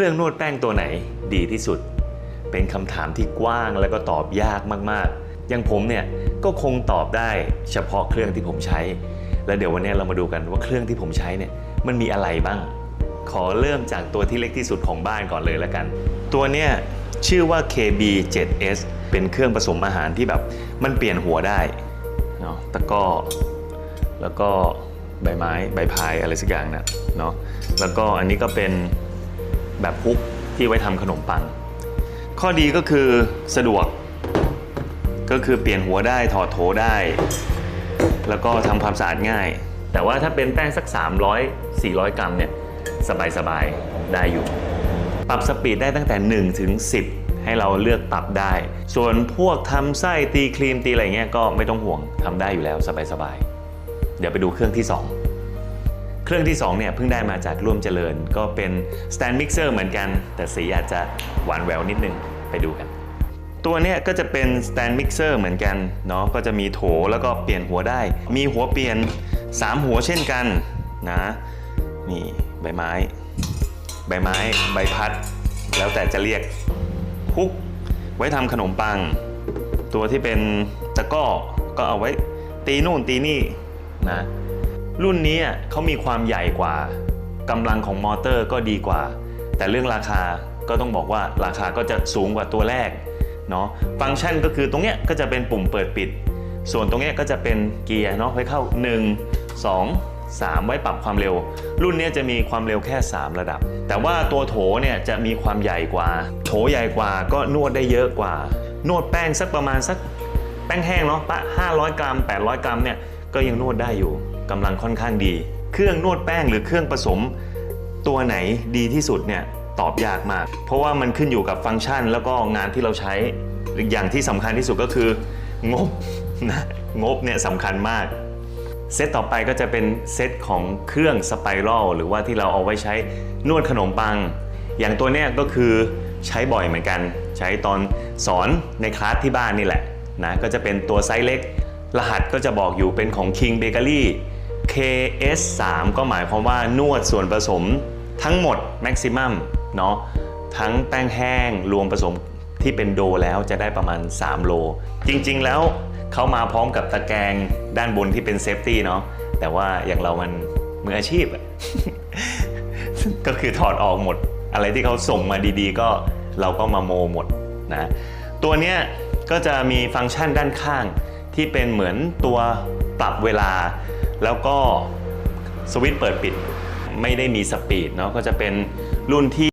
รื่องนวดแป้งตัวไหนดีที่สุด เป็นคำถามที่กว้างแล้วก็ตอบยากมากๆ อย่างผมเนี่ยก็คงตอบได้เฉพาะเครื่องที่ผมใช้ แล้วเดี๋ยววันนี้เรามาดูกันว่าเครื่องที่ผมใช้เนี่ยมันมีอะไรบ้าง ขอเริ่มจากตัวที่เล็กที่สุดของบ้านก่อนเลยแล้วกัน ตัวเนี้ยชื่อว่า KB 7S เป็นเครื่องผสมอาหารที่แบบมันเปลี่ยนหัวได้เนาะตะก้อแล้วก็ใบไม้ใบพายอะไรสักอย่างนะเนาะแล้วก็อันนี้ก็เป็น แบบฮุกที่ไว้ทำขนมปัง ข้อดีก็คือสะดวก ก็คือเปลี่ยนหัวได้ถอดโถได้ แล้วก็ทำความสะอาดง่าย แต่ว่าถ้าเป็นแป้งสัก 300 400 กรัมเนี่ยสบายๆได้อยู่ ปรับสปีดได้ตั้งแต่ 1 ถึง 10 ให้เราเลือกปรับได้ ส่วนพวกทำไส้ตีครีมตีอะไรเงี้ยก็ไม่ต้องห่วงทำได้อยู่แล้วสบายๆเดี๋ยวไปดูเครื่องที่ 2 เครื่องที่2เนี่ยเพิ่งได้มาจากร่วมเจริญ ก็เป็น stand mixer เหมือนกัน แต่สีอาจจะหวานแหววนิดนึงไปดูกัน ตัวเนี้ยก็จะเป็น stand mixer เหมือนกันเนาะก็จะมีโถแล้วก็เปลี่ยนหัวได้ มีหัวเปลี่ยน 3 หัวเช่นกันนะนี่ใบไม้ ใบไม้ ใบพัด แล้วแต่จะเรียกฮุก ไว้ทำขนมปัง ตัวที่เป็นตะก้อก็เอาไว้ตีนู่นตีนี่นะ รุ่นนี้เขามีความใหญ่กว่ากำลังของมอเตอร์ก็ดีกว่า แต่เรื่องราคาก็ต้องบอกว่าราคาก็จะสูงกว่าตัวแรกเนาะฟังก์ชันก็คือตรงเนี้ยก็จะเป็นปุ่มเปิดปิด ส่วนตรงเนี้ยก็จะเป็นเกียร์เนาะไว้เข้า 1 2 3 ไว้ปรับความเร็ว รุ่นนี้จะมีความเร็วแค่ 3 ระดับ แต่ว่าตัวโถเนี่ยจะมีความใหญ่กว่า โถใหญ่กว่าก็นวดได้เยอะกว่า นวดแป้งสักประมาณสักแป้งแห้งเนาะปะ500 กรัม 800 กรัมเนี่ยก็ยังนวดได้อยู่ กำลังค่อนข้างดี เครื่องนวดแป้งหรือเครื่องผสม ตัวไหนดีที่สุดเนี่ยตอบยากมาก เพราะว่ามันขึ้นอยู่กับฟังก์ชัน แล้วก็งานที่เราใช้อีกอย่างที่สำคัญที่สุดก็คืองบนะงบเนี่ยสำคัญมาก เซตต่อไปก็จะเป็นเซตของเครื่องสไปรัลหรือว่าที่เราเอาไว้ใช้นวดขนมปัง อย่างตัวเนี้ยก็คือใช้บ่อยเหมือนกัน ใช้ตอนสอนในคลาสที่บ้านนี่แหละนะก็จะเป็นตัวไซส์เล็ก รหัสก็จะบอกอยู่เป็นของ King Bakery KS3 ก็หมายความว่านวดส่วนผสมทั้งหมด Maximum เนาะทั้งแป้งแห้งรวมผสมที่เป็นโดแล้วจะได้ประมาณ 3 โล จริงๆแล้วเขามาพร้อมกับตะแกรงด้านบนที่เป็นเซฟตี้เนาะแต่ว่าอย่างเรามันมืออาชีพอะก็คือถอดออกหมด อะไรที่เขาส่งมาดีๆ ก็เราก็มาโมหมดนะตัวเนี้ยก็จะมีฟังก์ชันด้านข้างที่เป็นเหมือนตัวปรับเวลา แล้วก็สวิตช์เปิดปิดไม่ได้มีสปีดเนาะก็จะเป็นรุ่นที่